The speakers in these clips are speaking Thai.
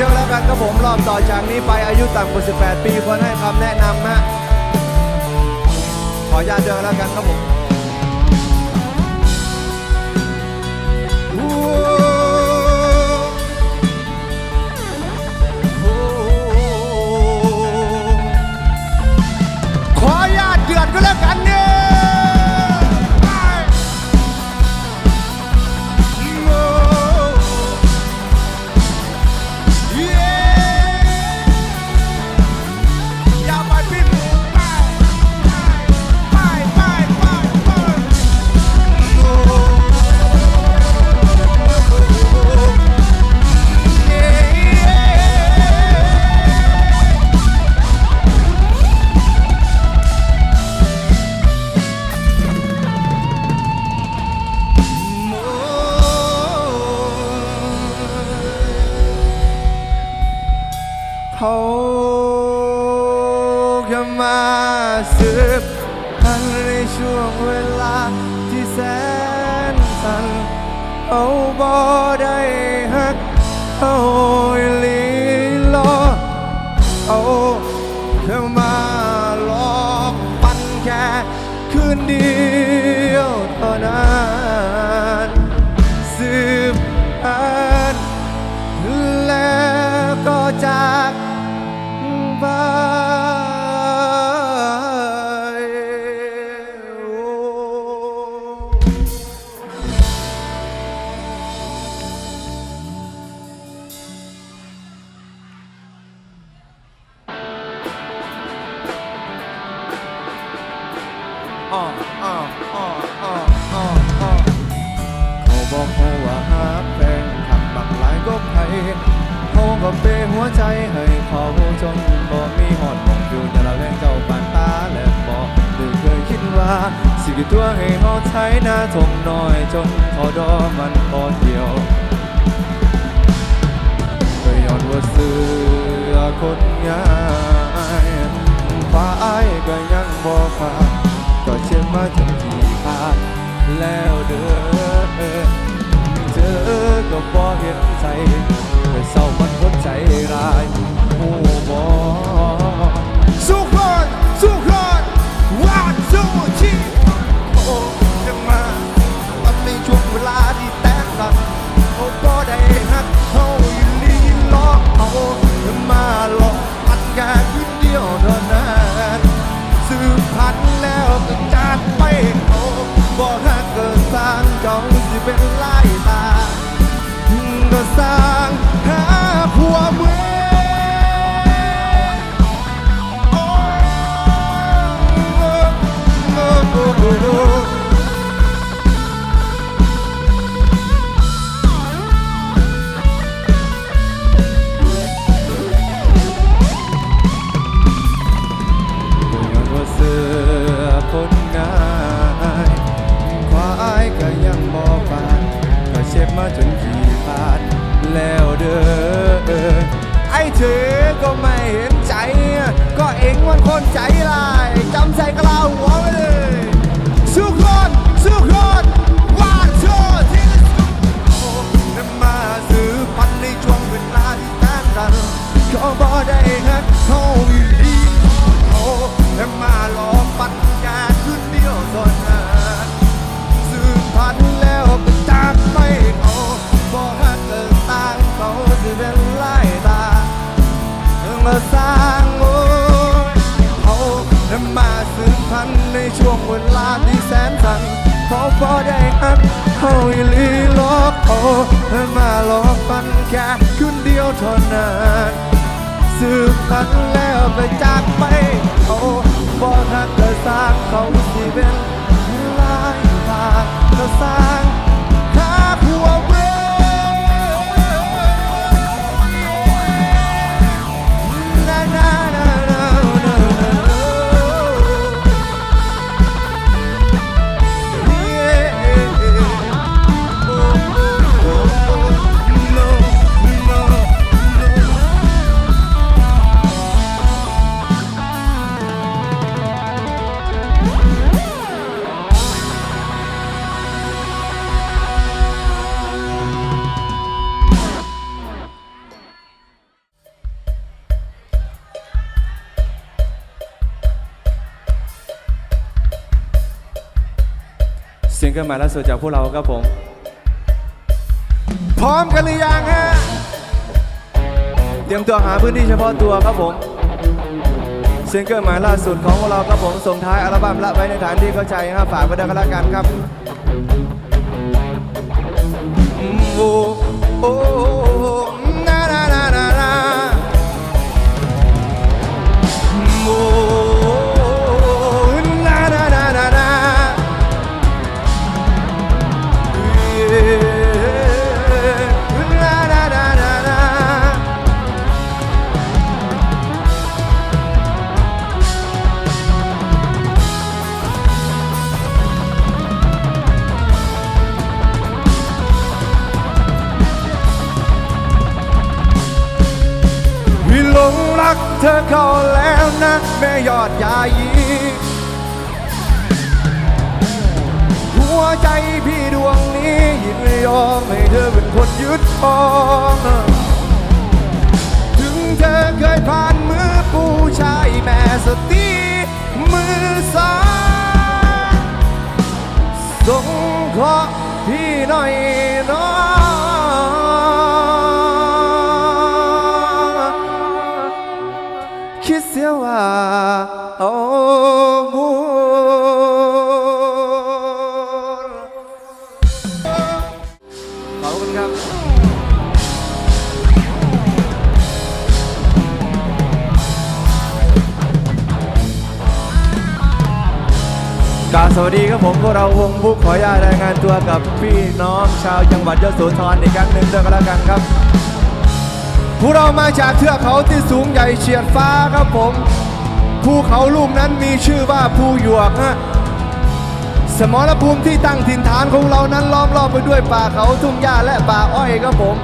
ด้วยแล้วกันครับผมรอบต่อจากนี้ไปอายุต่ำกว่า 18 ปีควรให้คำแนะนำฮะขออนุญาตเดินแล้วกันครับผม สู้คนสู้คนว่าสู้ที่โอจะมาตันในช่วงเวลาที่แตกสันโอ้ก็ได้ฮัเขาอยู่ลีลอกเอาจะมาหลอกอันงานคนเดียวเท่านั้นสืบพันแล้วก็จานไปเขาบ่ฮักก็สร้างเขาสิเป็นลายตาก็สร้าง much. ลีล็อกโอมาหลอกปันแค่คืนเดียวเท่านั้นสืบพันแล้วไปจากไปเขาบอกหักเธอสร้างเขาสิเป็นลายบาเธอสร้าง ซิงเกิลใหม่ล่าสุดจากพวกเราครับผม พร้อมกันหรือยังฮะ เตรียมตัวหาพื้นที่เฉพาะตัวครับผมซิงเกิลใหม่ล่าสุดของพวกเราครับผมส่งท้ายอัลบั้มละไว้ในฐานที่เข้าใจฮะฝากไว้ด้วยกันละกันครับอืมโอ้โอ้นานานานานาอืมโอ้ ธอเข้าแล้วนะแม่ยอดยายีหัวใจพี่ดวงนี้ยินยอมให้เธอเป็นคนยึดครองถึงเธอเคยผ่านมือผู้ชายแม่สตีมือสองสงเคราะห์พี่หน่อยน้อง ว่าอบุญขอบคุณครับกาสวัสดีครับผมพวกเราวงบุกขออนุญาตรายงานตัวกับพี่น้องชาวจังหวัดยโสธรอีกครั้งหนึ่งด้วยกันแล้วกันครับ พวกเรามาจากเทือกเขาที่สูงใหญ่เฉียดฟ้าครับผม ภูเขาลูกนั้นมีชื่อว่าภูหยวกฮะ สมรภูมิที่ตั้งถิ่นฐานของเรานั้นล้อมรอบไปด้วยป่าเขาทุ่งหญ้าและป่าอ้อยครับผม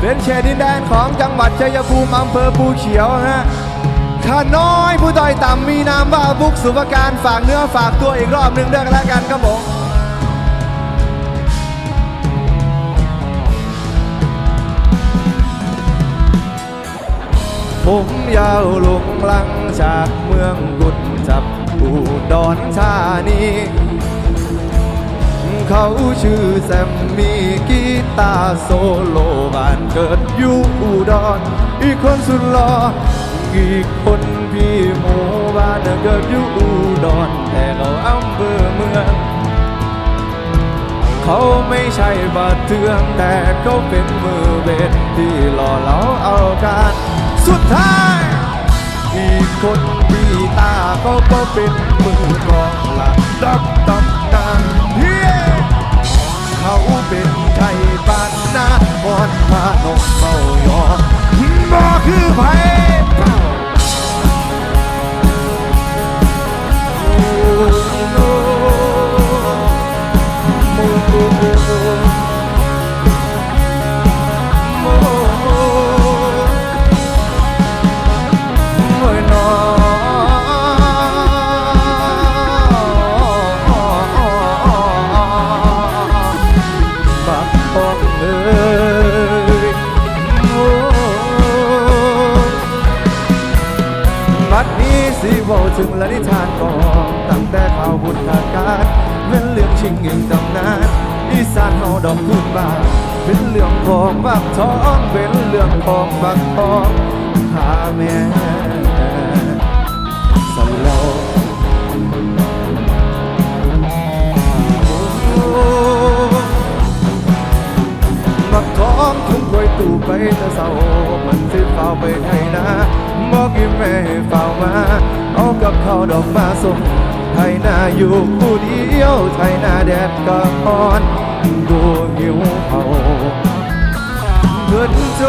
เป็นเขตดินแดนของจังหวัดชัยภูมิอำเภอภูเขียวฮะข้าน้อยผู้ด้อยต่ำมีนามว่าบุกสุภการฝากเนื้อฝากตัวอีกรอบหนึ่งด้วยกันแล้วกันครับผม ผมยาวลงลังจากเมืองกุดจับอุดรธานีเขาชื่อแซมมีกีตาโซโลบ้านเกิดอยู่อุดรอีกคนสุดหล่ออีกคนพี่หมูบ้านเกิดอยู่อุดรแต่เขาอำเภอเมืองเขาไม่ใช่บาดเทืองแต่เขาเป็นมือเวทที่ สุดท้าย อีกคนปีตาเขาก็เป็นมือกลองหลักดับตำนานเฮ้เขาเป็นไทยบ้านนาบอนพานกเมายอบ่คือไผโอ้ ถึงละนิทานก่อนตั้งแต่ข่าวบุญทางการเป็นเรื่องชิงเงินตำนานอีสานเฮาดอกพื้นบ้าเป็นเรื่องของบักทองเป็นเรื่องของบักทองหาแม่สำเนาโอ้มักของทุ่งกล้วยตู่ไปแต่เศร้ามันสิเฝ้าไปไทยนาบอกกินแม่เฝ้ามา เอากับข้าดอกมาส่งไทยนาอยู่ผู้เดียว ไทยนาแดดก็อ่อนดูหิวเขาเพื่อนโจ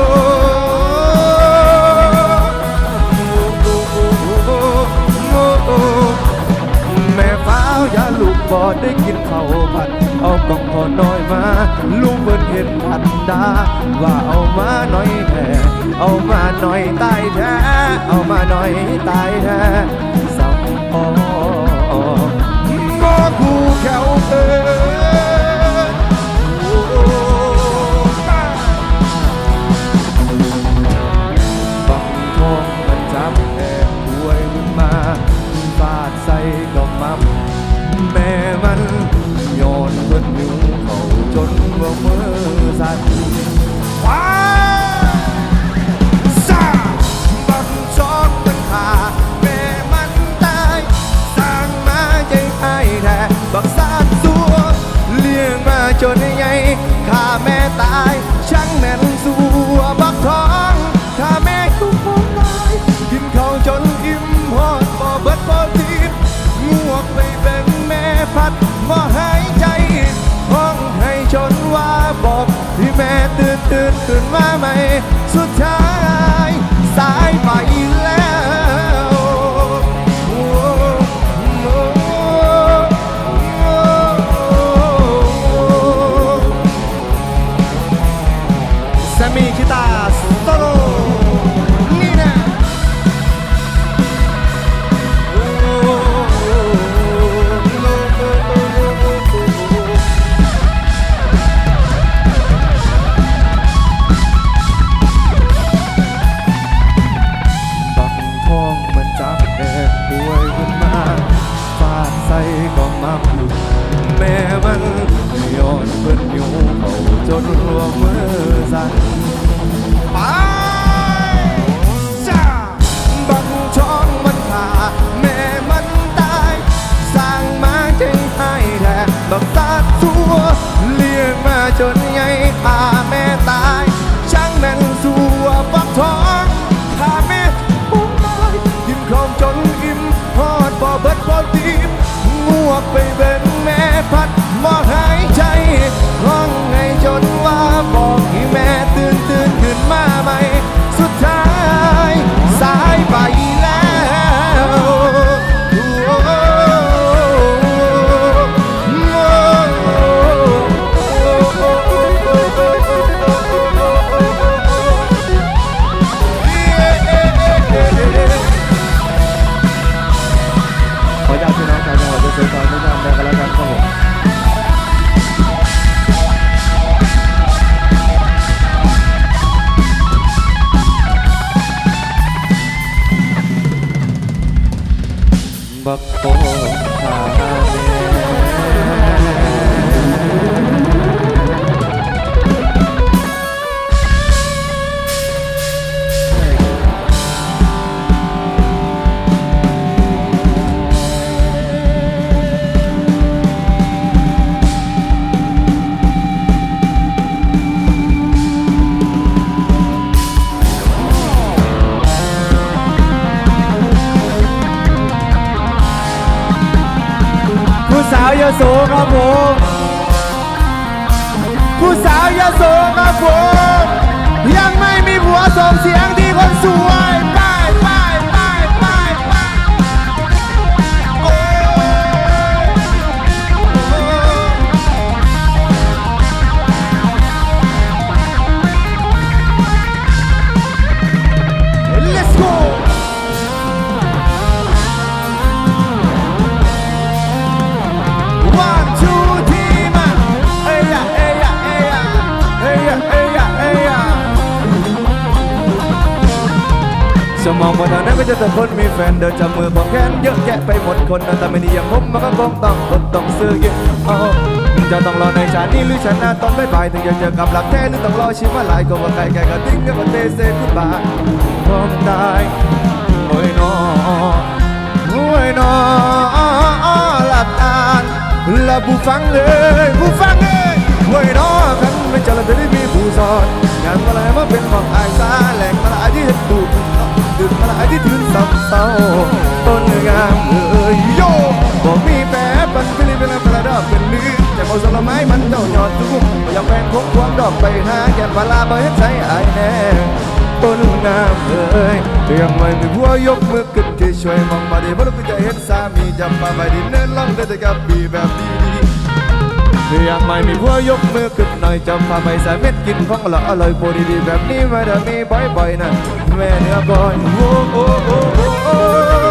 แม่ฟ้าอย่าลูกบอดได้กินข้าวผัด เอากล่องพอน้อยมา ลุงเพิ่นเห็นพันดาว่าเอามาน่อยแท้เอามาน่อยตายแท้ เอามาน่อยตาย ตื่นมาใหม่สุด tô nem aí บักโคพาแม่ ยโสครับผมผู้สาวยโสครับผมยังไม่มีผัวส่งเสียงดีคนสวย จะแต่คนมีแฟนเดินจับมือบอกแขนเยอะแยะไปหมดคนแต่ไม่ดีอย่างผมมันก็คงต้องอดต้องซื้อเยอะเอจะต้องรอในชาตินี้หรือชาติหน้าตอนไม่ไปถึงจะเจอกับหลักแท้หรือต้องรอชีวิตหลายก็ว่าใครแกก็ทิ้งกันมาเตะเซกุบายผมได้โอ้ยน้อโอ้ยนอหลับตาและผู้ฟังเลยผู้ฟังเลยโอ้ยนอคันไม่เจอแล้วจะได้มีผู้สอนอย่างอะไรมาเป็นของอายสาแหล่งมาลายที่เห็นดูดึ กมาลายที่ถืนสับเศร้าต้นงามเอ้ยโยบอกมีแปรปันฟิลิปเป็นอะไรดอกเป็นลือแต่เอาสลไม้มันเจ้าหยอดทุกอยากแฟนคงควงดอกไปหาแก่ปลาบ่เห็นใจอแน่ต้นงามเอ้ยเตียงไม่มีผัวยกมือขึ้นที่ช่วยมองมาดีเพราะเราจะเห็นสามีจำมาไปดินเนินล่องเดินแต่กับปีแบบดี ๆเตียงไม่มีผัวยกมือขึ้นหน่อยจำพาไปใส่เม็ดกินของละอร่อยโปรดีๆแบบนี้ไม่ได้มีบ่อยๆนะแม่เนื้อก่อนโอ้โอ้โอ้โอ้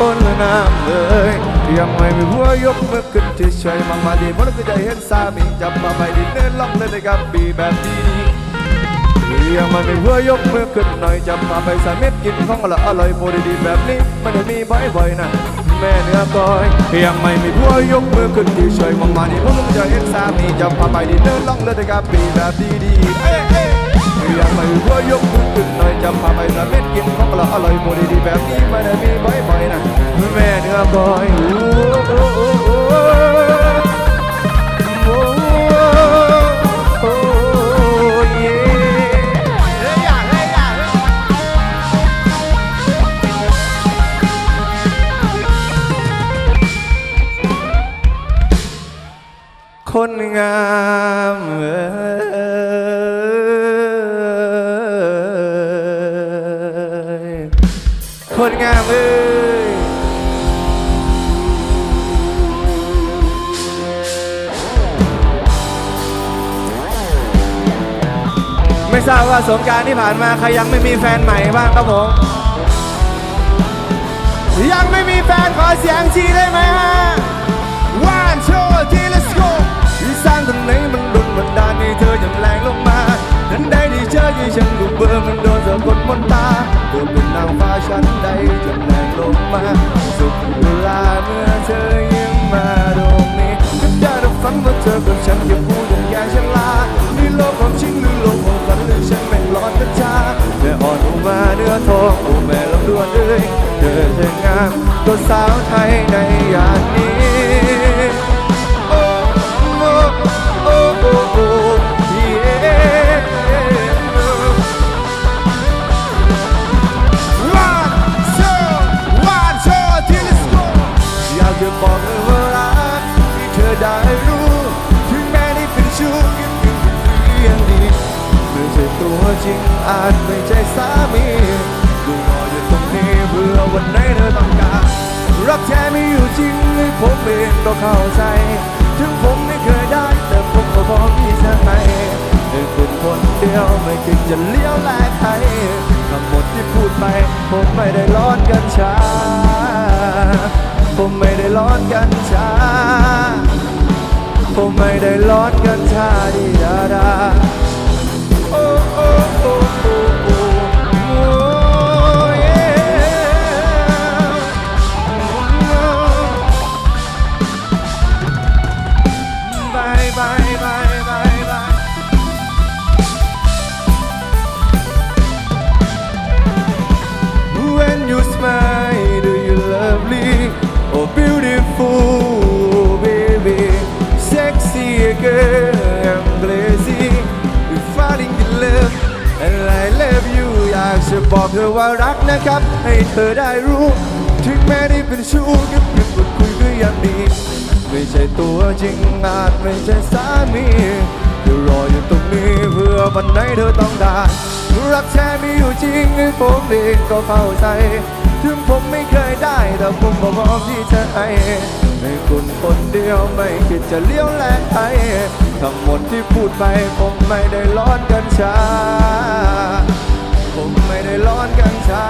อ้ยโย่ผมมีแปนน้ำเลยยังไม่มีหัวยกมือขึ้นที่ช่วยมังมาดีเพราะเราก็จะเห็นสามีจับมาไปดินเนินล่องเลยนะครับปีแบบนี้ยังไม่มีหัวยกมือขึ้นหน่อยจับมาไปสาม็ดกินของละอร่อยโปรดีๆแบบนี้มันจะมีบ่อยๆนะแม่เนื้อก้อยยังไม่มีหัวยกมือขึ้นที่ช่วยมังมาดีเพราะเราก็จะเห็นสามีจับมาไปดินเนินล่องเลยนะครับปีแบบดีๆเอยเอ้ยอยากไม่หัวยกมือขึ้นหน่อยจำพาไปสะเม็ดกินของเราอร่อยโมดีดีๆแบบนี้ไม่ได้มีบ่อยๆนะแม่เนื้อก้อยโอ้โอ้โอ้โอ้โอ้เย่อยคนงาม สงการที่ผ่านมาใครยังไม่มีแฟนใหม่บ้างครับผมยังไม่มีแฟนขอเสียงชีได้ไหมฮะ One two three let's go ที่สร้างตรงไหนมันโดนบันดาลให้เธออย่างแรงลงมาทันใดที่เจอที่ฉันดูเบอร์มันโดนสะกดมนตาเธอเป็นนางฟ้าชั้นใดจนแรงลงมา สุดเวลาเมื่อเธอยิ้มมาตรง กัญชา ผมไม่ได้ร้อนกัญชา ผมไม่ได้ร้อนกัญชาดีดาดาโอ้โอ้โอ้ ธอว่ารักนะครับ ให้เธอได้รู้ ถึงแม้ได้เป็นชู้ก็เพียงพูดคุยก็ยังดี ไม่ใช่ตัวจริงอาจไม่ใช่สามีเดี๋ยวรออยู่ตรงนี้เพื่อวันไหนเธอต้องได้รักแท้มีอยู่จริงให้ผมเองก็เข้าใจ ถึงผมไม่เคยได้แต่ผมก็พร้อมที่จะให้ให้คุณคนเดียวไม่คิดจะเลี้ยวแลกใครทั้งหมดที่พูดไปผมไม่ได้ร้อนกันชาผมไม่ได้ ร้อนกันชา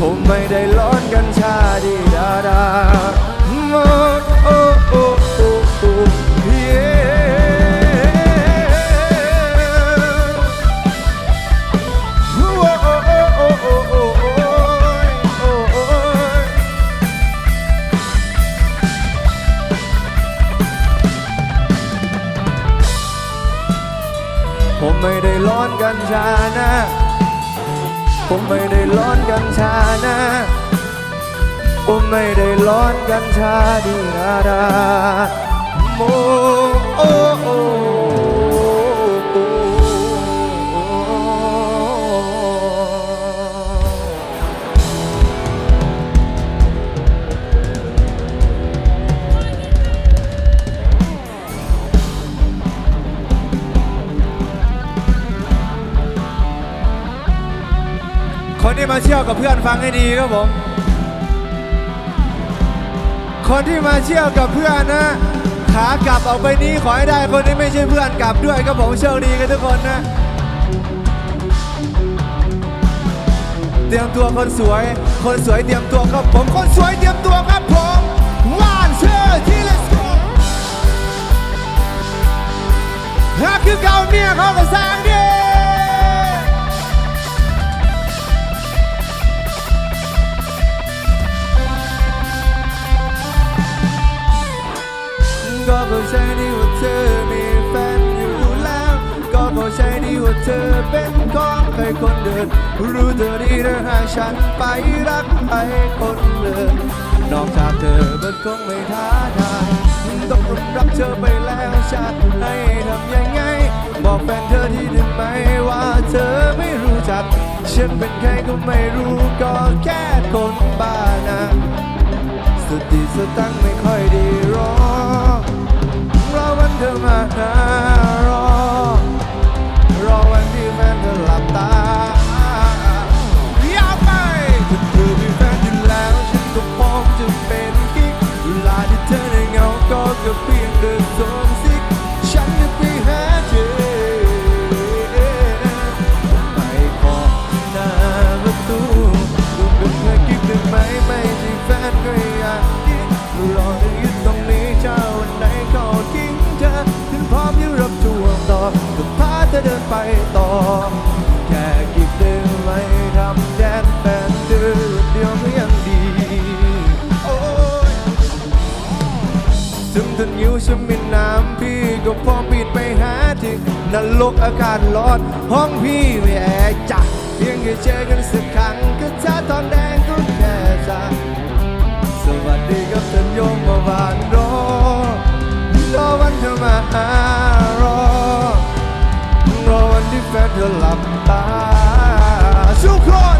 ผมไม่ได้ร้อนกันชาดีดาดาโอ้โอ้ ไม่ได้ร้อนกันชานะ ผมไม่ได้ร้อนกันชานะผมไม่ได้ร้อนกันชาดีนาดาโมโอ ที่มาเที่ยวกับเพื่อนฟังให้ดีครับผม คนที่มาเที่ยวกับเพื่อนนะขากลับออกไปนี้ขอให้ได้คนที่ไม่ใช่เพื่อนกลับด้วยครับผมโชคดีกันทุกคนนะ เตรียมตัวคนสวย คนสวยเตรียมตัวครับผมคนสวยเตรียมตัวครับผมว่านเชื่อที่ let's go ถ้าคือเก่าเนี่ยเขาก็สร้างดี ธอเป็นของใครคนเดิน รู้เธอดีเธอหาฉันไปรักใครคนเดินนอกจากเธอมันคงไม่ท้าทายต้องรับเธอไปแล้วฉันให้ทำยังไง บอกแฟนเธอที่หนึ่งไหมว่าเธอไม่รู้จัก ฉันเป็นใครก็ไม่รู้ก็แค่คนบ้านะสติสตังไม่ค่อยดีรอรอวันเธอมาหารอ ธอหลับตา ไปต่อ แค่กิ๊กได้ไหมทำแทนแฟนเธอเดียวก็ยังดี โอ้ยถึงถนิ้วฉันมีน้ำพี่ก็พร้อมปิดไปหาที่นรกอากาศร้อนห้องพี่ไม่แอร์จัดเพียงแค่เจอกันสักครั้งก็ชาทองแดงก็แค่ใจสวัสดีครับท่านโยมมาบานรอรอวันเธอมาหารอรอน แฟนเธอหลับตาทุกคน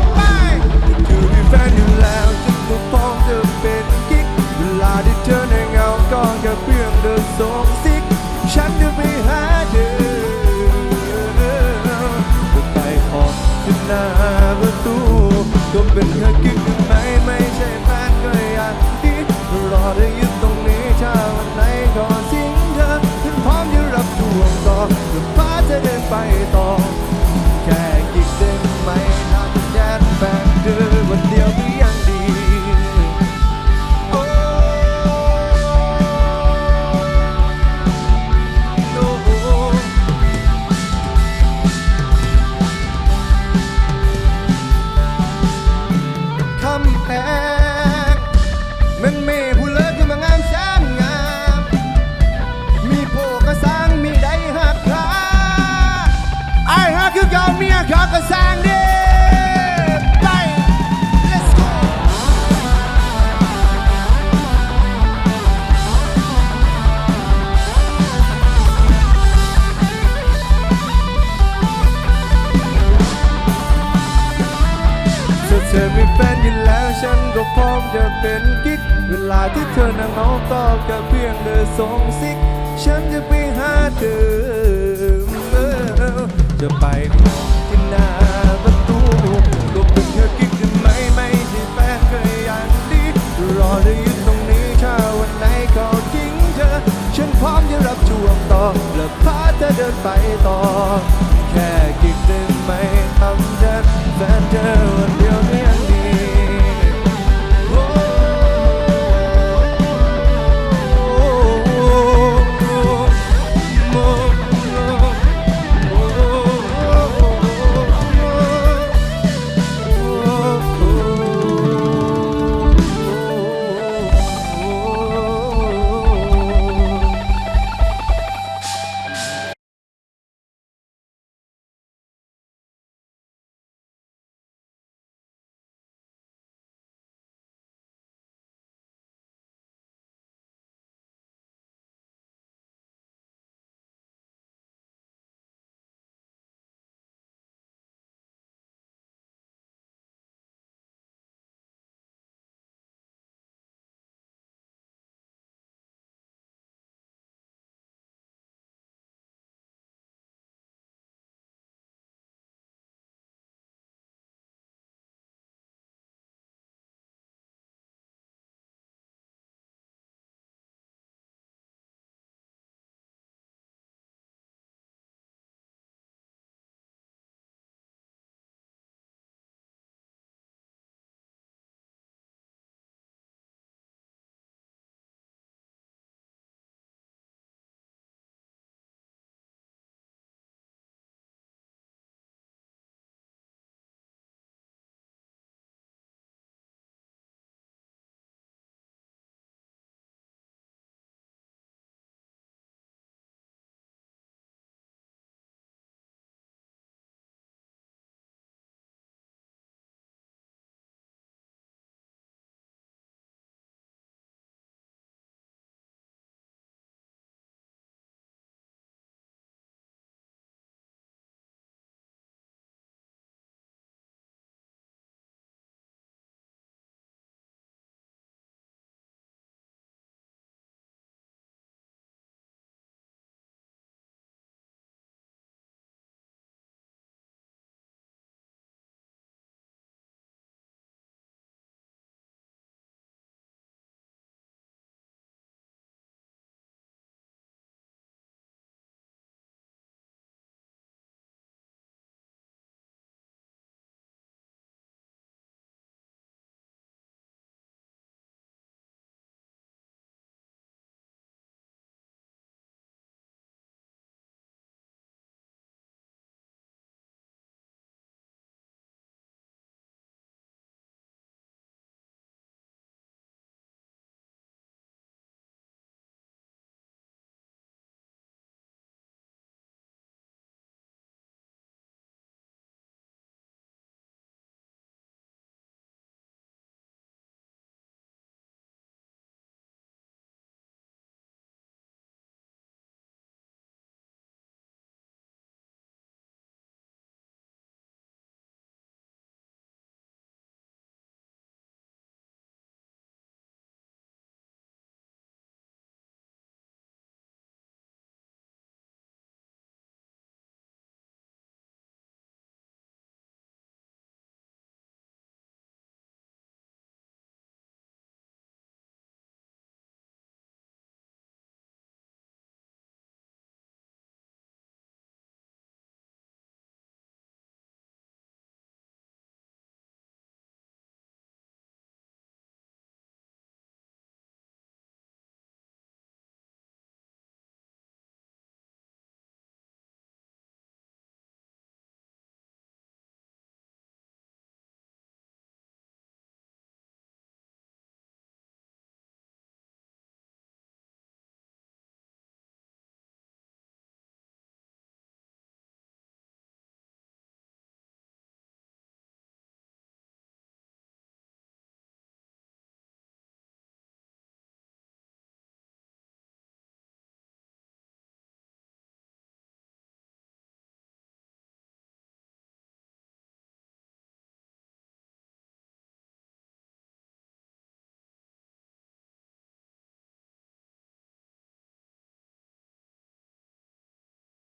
เธอนั่งเอาก็แค่เพียงเธอส่งซิก ฉันจะไปหาเธอเออจะไปที่หน้าประตูก็เป็นแค่กิ๊กได้ไหมไม่ใช่แฟนก็อย่างดีรอเธออยู่ตรงนี้ถ้าวันไหนเขาทิ้งเธอ ฉันพร้อมจะรับช่วงต่อและพาเธอเดินไปต่อ แค่กิ๊กได้ไหมทำฉันแฟนเธอวัน